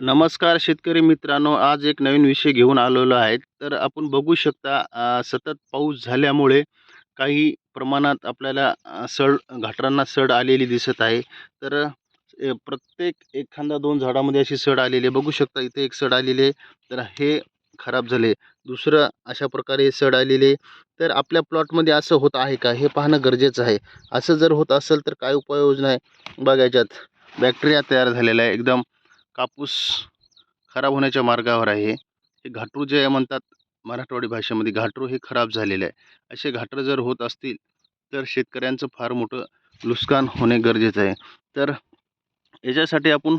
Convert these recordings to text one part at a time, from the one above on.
नमस्कार शेतकरी मित्रांनो आज एक नवीन विषय घेऊन आलेलो आहे. तर आपण बघू शकता सतत पाऊस झाल्यामुळे काही प्रमाणात आपल्याला सड घाटरांना सड आलेली दिसत आहे. तर प्रत्येक एखादा दोन झाडामध्ये अशी सड आलेली आहे. बघू शकता इथे एक सड आलेली आहे. तर हे खराब झाले. दुसरं अशा प्रकारे सड आलेले तर आपल्या प्लॉटमध्ये असं होत आहे का? हे पाहणं गरजेचं आहे. असं जर होत असेल तर काय उपाययोजना आहे? बघायच्यात बॅक्टेरिया तयार झालेला आहे. एकदम कापूस खराब होण्याच्या मार्गावर आहे. हे घाटरू जे म्हणतात मराठवाडी भाषेमध्ये घाटरू हे खराब झालेले आहे. असे घाटर जर होत असतील तर शेतकऱ्यांचं फार मोठं नुकसान होणे गरजेचं आहे. तर याच्यासाठी आपण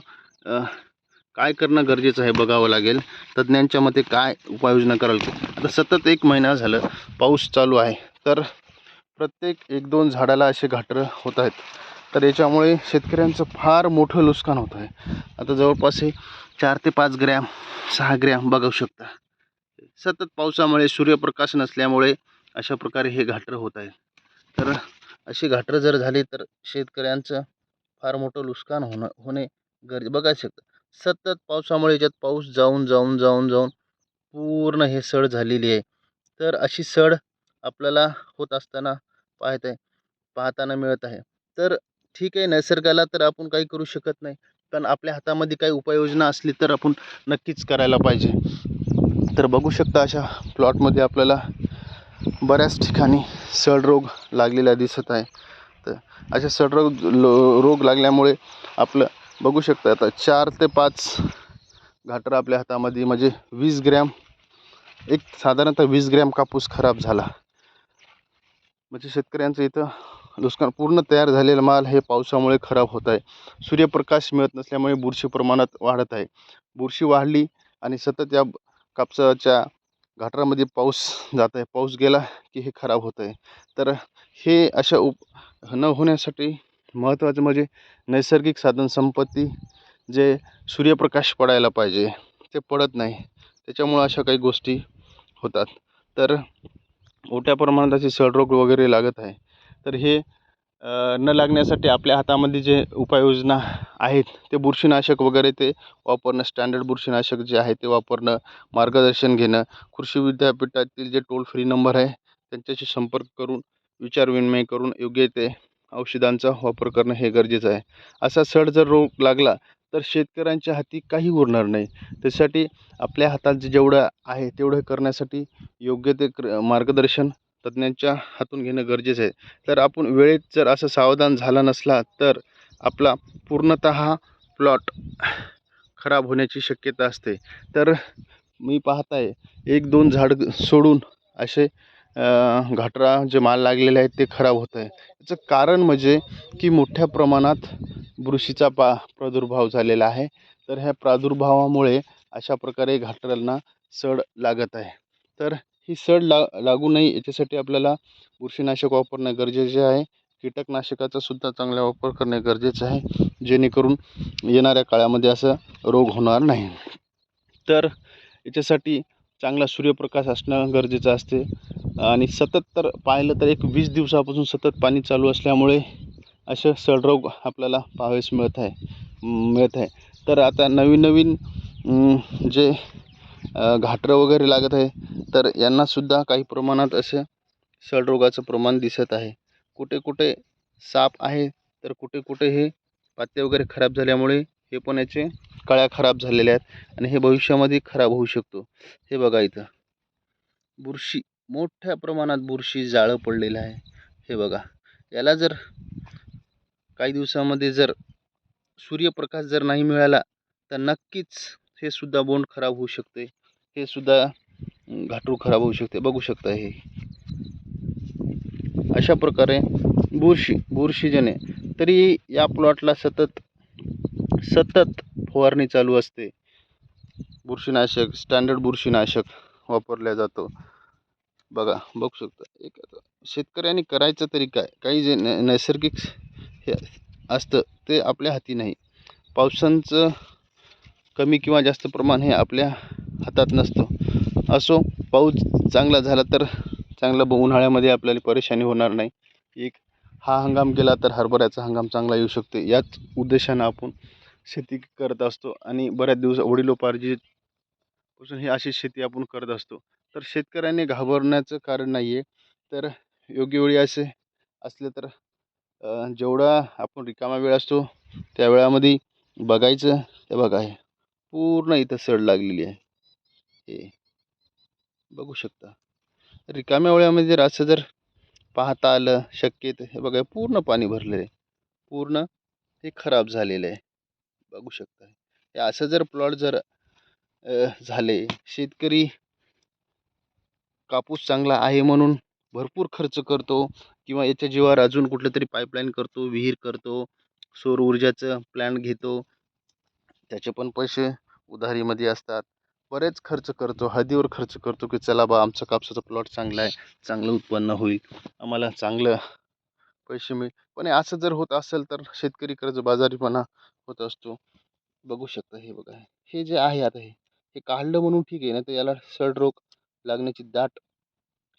काय करणं गरजेचं आहे बघावं लागेल. तज्ज्ञांच्या मते काय उपाययोजना कराल? आता सतत एक महिना झालं पाऊस चालू आहे. तर प्रत्येक एक दोन झाडाला असे घाटरं होत आहेत. तर याच्यामुळे शेतकऱ्यांचं फार मोठं नुकसान होत आहे. आता जवळपास हे चार ते पाच ग्रॅम सहा ग्रॅम बघू शकता. सतत पावसामुळे सूर्यप्रकाश नसल्यामुळे अशा प्रकारे हे घाटरं होत आहे तर अशी घाटरं जर झाली तर शेतकऱ्यांचं फार मोठं नुकसान होणं होणे गरजे बघा शकतं. सतत पावसामुळे याच्यात पाऊस जाऊन जाऊन जाऊन जाऊन पूर्ण हे सड झालेली आहे. तर अशी सड आपल्याला होत असताना पाहत आहे पाहताना मिळत आहे. तर ठीक आहे निसर्गाला तर आपण काही करू शकत नाही. पण आपल्या हातामध्ये काही उपाययोजना असली तर आपण नक्कीच करायला पाहिजे. तर बघू शकता अशा प्लॉटमध्ये आपल्याला बऱ्याच ठिकाणी सडरोग लागलेला दिसत आहे. तर अशा सड रोग लो रोग लागल्यामुळे आपलं बघू शकता आता चार ते पाच घाटर आपल्या हातामध्ये म्हणजे वीस ग्रॅम एक साधारणतः वीस ग्रॅम कापूस खराब झाला. म्हणजे शेतकऱ्यांचं इथं नुकसान पूर्ण तयार झालेला माल हे पावसामुळे खराब होत आहे. सूर्यप्रकाश मिळत नसल्यामुळे बुरशी प्रमाणात वाढत आहे. बुरशी वाढली आणि सतत या कापसाच्या घाटामध्ये पाऊस जात आहे. पाऊस गेला की हे खराब होत आहे. तर हे अशा उप न होण्यासाठी महत्त्वाचं म्हणजे नैसर्गिक साधनसंपत्ती जे सूर्यप्रकाश पडायला पाहिजे ते पडत नाही. त्याच्यामुळं अशा काही गोष्टी होतात. तर मोठ्या प्रमाणात असे सळरोग वगैरे लागत आहे. तर हे न लागण्यासाठी आपल्या हातामध्ये जे उपाययोजना आहेत ते बुरशीनाशक वगैरे ते वापरणं स्टँडर्ड बुरशीनाशक जे आहे ते वापरणं मार्गदर्शन घेणं कृषी विद्यापीठातील जे टोल फ्री नंबर आहे त्यांच्याशी संपर्क करून विचारविनिमय करून योग्य ते औषधांचा वापर करणं हे गरजेचं आहे. असा सड जर रोग लागला तर शेतकऱ्यांच्या हाती काही उरणार नाही. त्यासाठी आपल्या हातात जे जेवढं आहे तेवढं करण्यासाठी योग्य ते क्र मार्गदर्शन तज्ज्ञांच्या हातून घेणं गरजेचं आहे. तर आपण वेळेत जर असं सावधान झाला नसला तर आपला पूर्णतः प्लॉट खराब होण्याची शक्यता असते. तर मी पाहत आहे एक दोन झाड सोडून असे घाटरा जे माल लागलेले आहेत ते खराब होत आहे. याचं कारण म्हणजे की मोठ्या प्रमाणात बुरशीचा पा प्रादुर्भाव झालेला आहे. तर ह्या प्रादुर्भावामुळे अशा प्रकारे घाटरांना सड लागत आहे. तर ही सड ला लागू नये. याच्यासाठी आपल्याला बुरशीनाशक वापरणं गरजेचे आहे. कीटकनाशकाचा सुद्धा चांगला वापर करणे गरजेचं आहे. जेणेकरून येणाऱ्या काळामध्ये असं रोग होणार नाही. तर याच्यासाठी चांगला सूर्यप्रकाश असणं गरजेचं असते. आणि सतत तर पाहिलं तर एक वीस दिवसापासून सतत पाणी चालू असल्यामुळे असे सडरोग आपल्याला पाहावेस मिळत आहे मिळत आहे. तर आता नवीन नवीन जे घाटरं वगैरे लागत आहे. तर यांनासुद्धा काही प्रमाणात असं सळरोगाचं प्रमाण दिसत आहे. कुठे कुठे साप आहे तर कुठे कुठे हे पाते वगैरे खराब झाल्यामुळे हे पण याचे कळ्या खराब झालेल्या आहेत आणि हे भविष्यामध्ये खराब होऊ शकतो. हे बघा इथं. बुरशी मोठ्या प्रमाणात बुरशी जाळं पडलेलं आहे. हे बघा. याला जर काही दिवसामध्ये जर सूर्यप्रकाश जर नाही मिळाला तर नक्कीच हे सुद्धा बोंड खराब होऊ शकते. हे सुद्धा घाटूळ घाटरू खराब होऊ शकते. बघू शकता हे. अशा प्रकारे बुरशी बुरशीजने तरी या प्लॉटला सतत सतत फवारणी चालू असते. बुरशीनाशक स्टँडर्ड बुरशीनाशक वापरल्या जातो. बघा बघू शकता. एक शेतकऱ्यांनी करायचं तरी काय? काही जे नैसर्गिक हे असतं ते आपल्या हाती नाही. पावसांचं कमी किंवा जास्त प्रमाण हे आपल्या हातात नसतो. असो पाऊस चांगला झाला तर चांगला ब उन्हाळ्यामध्ये आपल्याला परेशानी होणार नाही. एक हा हंगाम गेला तर हरभऱ्याचा हंगाम चांगला येऊ शकते. याच उद्देशानं आपण शेती करत असतो आणि बऱ्याच दिवस वडिलोपार्जित पासून ही अशी शेती आपण करत असतो. तर शेतकऱ्याने घाबरण्याचं कारण नाही आहे तर योग्य वेळी असे असले तर जेवढा आपण रिकामा वेळ असतो त्या वेळामध्ये बघायचं ते बघा आहे पूर्ण इथं सड लागलेली आहे. हे बघू शकता. रिकाम्या ओळ्यामध्ये जर असं जर पाहता आलं शक्यत हे बघा पूर्ण पाणी भरलेलं आहे. पूर्ण हे खराब झालेलं आहे. बघू शकता. हे असं जर प्लॉट जर झाले शेतकरी कापूस चांगला आहे म्हणून भरपूर खर्च करतो किंवा याच्या जीवावर अजून कुठलं तरी पाईपलाईन करतो विहीर करतो सौर ऊर्जाचं प्लॅन घेतो त्याचे पण पैसे उधारीमध्ये असतात. बरेच खर्च करतो हळदीवर खर्च करतो की चला बा आमचा कापसाचा प्लॉट चांगला आहे चांगलं उत्पन्न होईल आम्हाला चांगलं पैसे मिळेल. पण असं जर होत असेल तर शेतकरी कर्जबाजारीपणा होत असतो. बघू शकता हे बघा हे जे आहे आता हे हे काढलं म्हणून ठीक आहे ना तर याला सड रोग लागण्याची दाट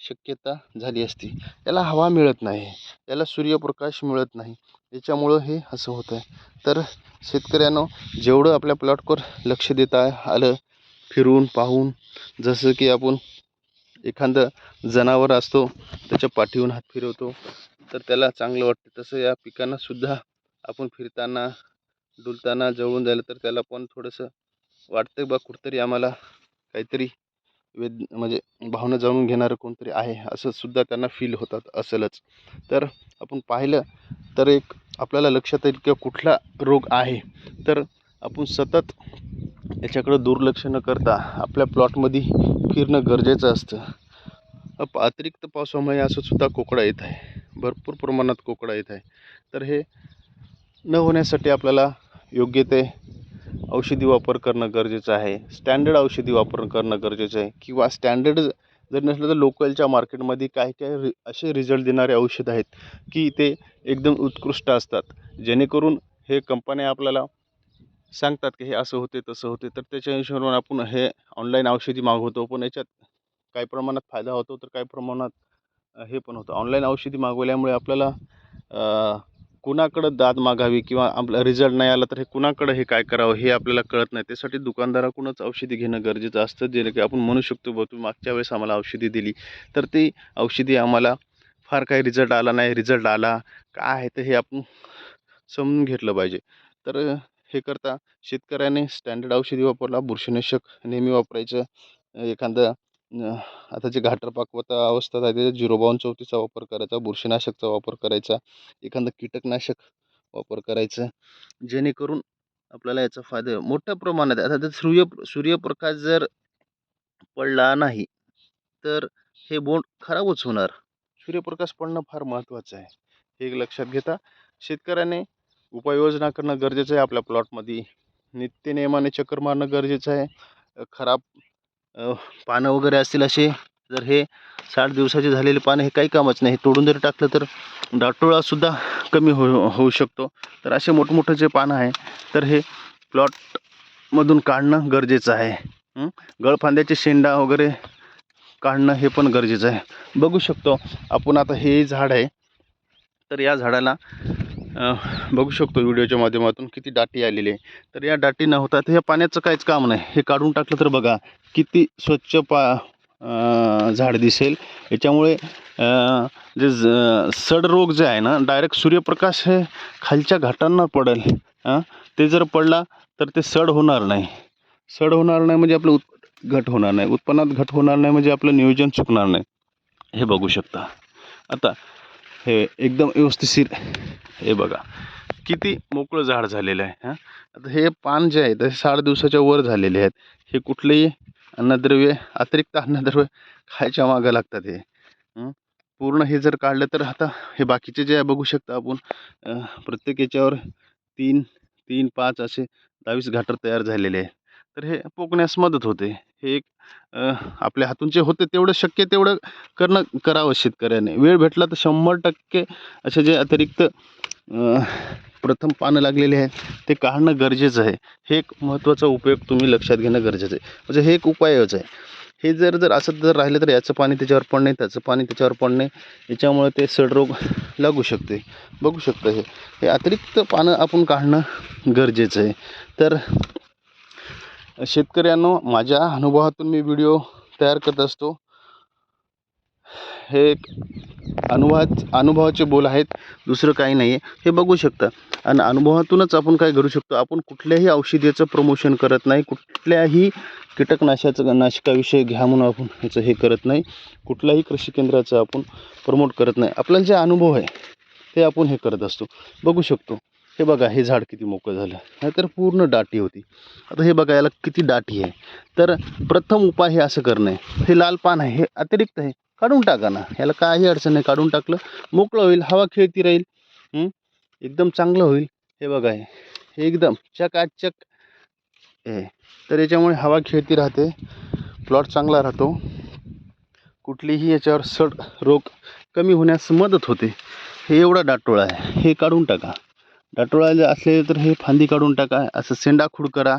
शक्यता झाली असती. याला हवा मिळत नाही याला सूर्यप्रकाश मिळत नाही याच्यामुळं हे असं होतं आहे तर शेतकऱ्यांनो जेवढं आपल्या प्लॉटवर लक्ष देता आलं फिरून पाहून जसं की आपण एखादं जनावर असतो त्याच्या पाठीहून हात फिरवतो तर त्याला चांगलं वाटतं. तसं या पिकांनासुद्धा आपण फिरताना डुलताना जवळून जायला तर त्याला पण थोडंसं वाटतं बा कुठंतरी आम्हाला काहीतरी वेद म्हणजे भावना जाणून घेणारं कोणतरी आहे असं सुद्धा त्यांना फील होतात असेलच. तर आपण पाहिलं तर एक आपल्याला लक्षात येईल किंवा कुठला रोग आहे. तर आपण सतत याच्याकडं दुर्लक्ष न करता आपल्या प्लॉटमध्ये फिरणं गरजेचं असतं. अप अतिरिक्त पावसामुळे असं सुद्धा कोकडा येत आहे. भरपूर प्रमाणात कोकडा येत आहे. तर हे न होण्यासाठी आपल्याला योग्य ते औषधी वापर करणं गरजेचं आहे. स्टँडर्ड औषधी वापर करणं गरजेचं आहे. किंवा स्टँडर्ड जर नसलं तर लोकलच्या मार्केटमध्ये काही काही रि असे रिझल्ट देणारे औषध आहेत की ते एकदम उत्कृष्ट असतात. जेणेकरून हे कंपन्या आपल्याला सांगतात की हे असं होते तसं होते तर त्याच्या हिशोबाने आपण हे ऑनलाईन औषधी मागवतो. पण याच्यात काही प्रमाणात फायदा होतो तर काही प्रमाणात हे पण होतं. ऑनलाईन औषधी मागवल्यामुळे आपल्याला कुणाकडं दाद मागावी किंवा आपला रिझल्ट नाही आला तर हे कुणाकडं हे काय करावं हे आपल्याला कळत नाही. त्यासाठी दुकानदाराकडूनच औषधी घेणं गरजेचं असतं. जे की आपण म्हणू शकतो बघ तुम्ही मागच्या वेळेस आम्हाला औषधी दिली. तर ती औषधी आम्हाला फार काही रिझल्ट आला नाही. रिझल्ट आला काय आहे तर हे आपण समजून घेतलं पाहिजे. तर हे करता शेतकऱ्याने स्टँडर्ड औषधी वापरला बुरशीनाशक नेहमी वापरायचं. एखादं आता जे घाटर पाकवता अवस्था आहे त्याच्या झिरो बावन चौथीचा वापर करायचा बुरशीनाशकचा वापर करायचा एखादं कीटकनाशक वापर करायचं जेणेकरून आपल्याला याचा फायदा मोठ्या प्रमाणात आता जर सूर्य सूर्यप्रकाश जर पडला नाही तर हे बोंड खराबच होणार. सूर्यप्रकाश पडणं फार महत्त्वाचं आहे. हे लक्षात घेता. शेतकऱ्याने उपाययोजना करणं गरजेचं आहे आपल्या प्लॉटमध्ये नित्य नियमाने चक्कर मारणं गरजेचं आहे. खराब पानं वगैरे असतील असे जर हे साठ दिवसाचे झालेले पानं हे काही कामच नाही. हे तोडून जरी टाकलं तर डाटोळासुद्धा कमी हो होऊ शकतो. तर असे मोठमोठे जे पानं आहे तर हे प्लॉटमधून काढणं गरजेचं आहे. गळफांद्याचे शेंडा वगैरे काढणं हे पण गरजेचं आहे. बघू शकतो आपण आता हे झाड आहे. तर या झाडाला बघू शकतो व्हिडिओच्या माध्यमातून किती दाटी आलेली आहे. तर या डाटी न होता तर पाण्याचं काहीच काम नाही. हे काढून टाकलं तर बघा किती स्वच्छ पा झाड दिसेल. याच्यामुळे जे ज सड रोग जे आहे ना डायरेक्ट सूर्यप्रकाश हे खालच्या घाटांना पडेल. ते जर पडला तर ते सड होणार नाही. सड होणार नाही म्हणजे आपलं उत् घट होणार नाही. उत्पन्नात घट होणार नाही म्हणजे आपलं नियोजन चुकणार नाही. हे बघू शकता. आता हे एकदम व्यवस्थिशीर हे बघा. किती मोकळं झाड झालेलं आहे हां? आता हे पान जे आहे ते साठ दिवसाच्या वर झालेले आहेत. हे कुठलेही अन्नद्रव्य अतिरिक्त अन्नद्रव्य खायच्या मागं लागतात हे. पूर्ण हे जर काढलं तर आता हे बाकीचे जे आहे बघू शकता आपण प्रत्येक याच्यावर तीन तीन पाच असे दहावीस घाटर तयार झालेले आहे तर हे पोकण्यास मदत होते. हे एक आपल्या हातून जे होते तेवढं शक्य तेवढं करणं करावं शेतकऱ्याने. वेळ भेटला तर शंभर टक्के असे जे अतिरिक्त प्रथम पानं लागलेले आहेत ते काढणं गरजेचं आहे. हे एक महत्त्वाचा उपयोग तुम्ही लक्षात घेणं गरजेचं आहे. म्हणजे हे एक उपायच आहे. हे जर जर असं जर राहिलं तर याचं पाणी त्याच्यावर पडणे त्याचं पाणी त्याच्यावर पडणे याच्यामुळे ते सडरोग लागू शकते. बघू शकतं हे. हे अतिरिक्त पानं आपण काढणं गरजेचं आहे. तर शेतकऱ्यांनो माझ्या अनुभवातून मी व्हिडिओ तयार करत असतो. हे एक अनुभवाचे बोल आहेत दुसरं काही नाही आहे हे बघू शकता. आणि अनुभवातूनच आपण काय करू शकतो? आपण कुठल्याही औषधीचं प्रमोशन करत नाही. कुठल्याही कीटकनाशाचं नाशकाविषयी घ्या म्हणून आपण ह्याचं हे करत नाही. कुठल्याही कृषी केंद्राचं आपण प्रमोट करत नाही. आपल्याला जे अनुभव आहे ते आपण हे करत असतो. बघू शकतो. हे बघा हे झाड किती मोकळं झालं. नाहीतर पूर्ण डाटी होती. आता हे बघा याला किती डाटी आहे. तर प्रथम उपाय हे असं करणं आहे. हे लाल पान आहे हे अतिरिक्त आहे. काढून टाका ना. याला काही अडचण नाही काढून टाकलं मोकळं होईल हवा खेळती राहील. एकदम चांगलं होईल. हे बघा हे एकदम चकाचक आहे. तर याच्यामुळे हवा खेळती राहते. प्लॉट चांगला राहतो. कुठलीही याच्यावर सड रोग कमी होण्यास मदत होते. हे एवढा डाटोळा आहे. हे काढून टाका. डाटोळा जर असले तर हे फांदी काढून टाका असं सेंडाखूड करा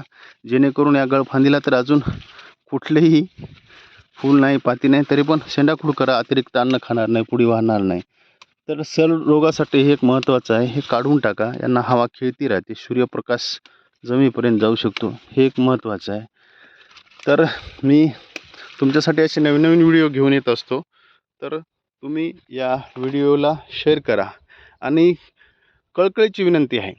जेणेकरून या गळफांदीला तर अजून कुठलेही फूल नाही पाती नाही तरी पण शेंडाखूड करा अतिरिक्त अन्न खाणार नाही पुढे वाहणार नाही. तर सर रोगासाठी हे एक महत्त्वाचं आहे हे काढून टाका यांना हवा खेळती राहते सूर्यप्रकाश जमीपर्यंत जाऊ शकतो हे एक महत्त्वाचं आहे. तर मी तुमच्यासाठी असे नवीन नवीन व्हिडिओ घेऊन येत असतो तर तुम्ही या व्हिडिओला शेअर करा आणि कळकळीची विनंती आहे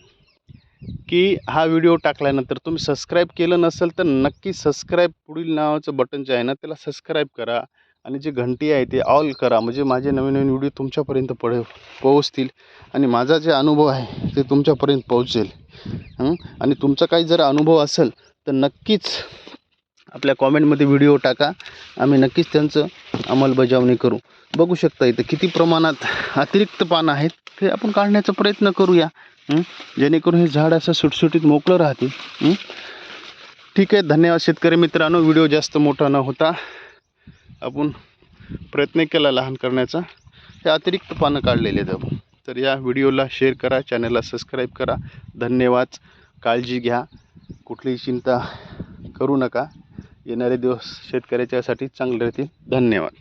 की हा व्हिडिओ टाकल्यानंतर तुम्ही सबस्क्राईब केलं नसेल तर नक्की सबस्क्राईब पुढील नावाचं बटन जे आहे ना त्याला सबस्क्राईब करा आणि जे घंटी आहे ते ऑल करा. म्हणजे माझे नवीन नवीन व्हिडिओ तुमच्यापर्यंत पड पोहोचतील आणि माझा जे अनुभव आहे ते तुमच्यापर्यंत पोहोचेल. आणि तुमचा काही जर अनुभव असेल तर नक्कीच आपल्या कॉमेंटमध्ये व्हिडिओ टाका. आम्ही नक्कीच त्यांचं अंमलबजावणी करू. बघू शकता इथं किती प्रमाणात अतिरिक्त पानं आहेत ते आपण काढण्याचा प्रयत्न करूया. जेणेकरून हे झाड असं सुटसुटीत मोकळं राहते ठीक आहे धन्यवाद शेतकरी मित्रांनो. व्हिडिओ जास्त मोठा न होता आपण प्रयत्न केला लहान करण्याचा. हे अतिरिक्त पानं काढलेले आहेत आपण. तर या व्हिडिओला शेअर करा चॅनलला सबस्क्राईब करा. धन्यवाद. काळजी घ्या. कुठलीही चिंता करू नका. येणारे दिवस शेतकऱ्याच्यासाठी चांगले राहतील. धन्यवाद.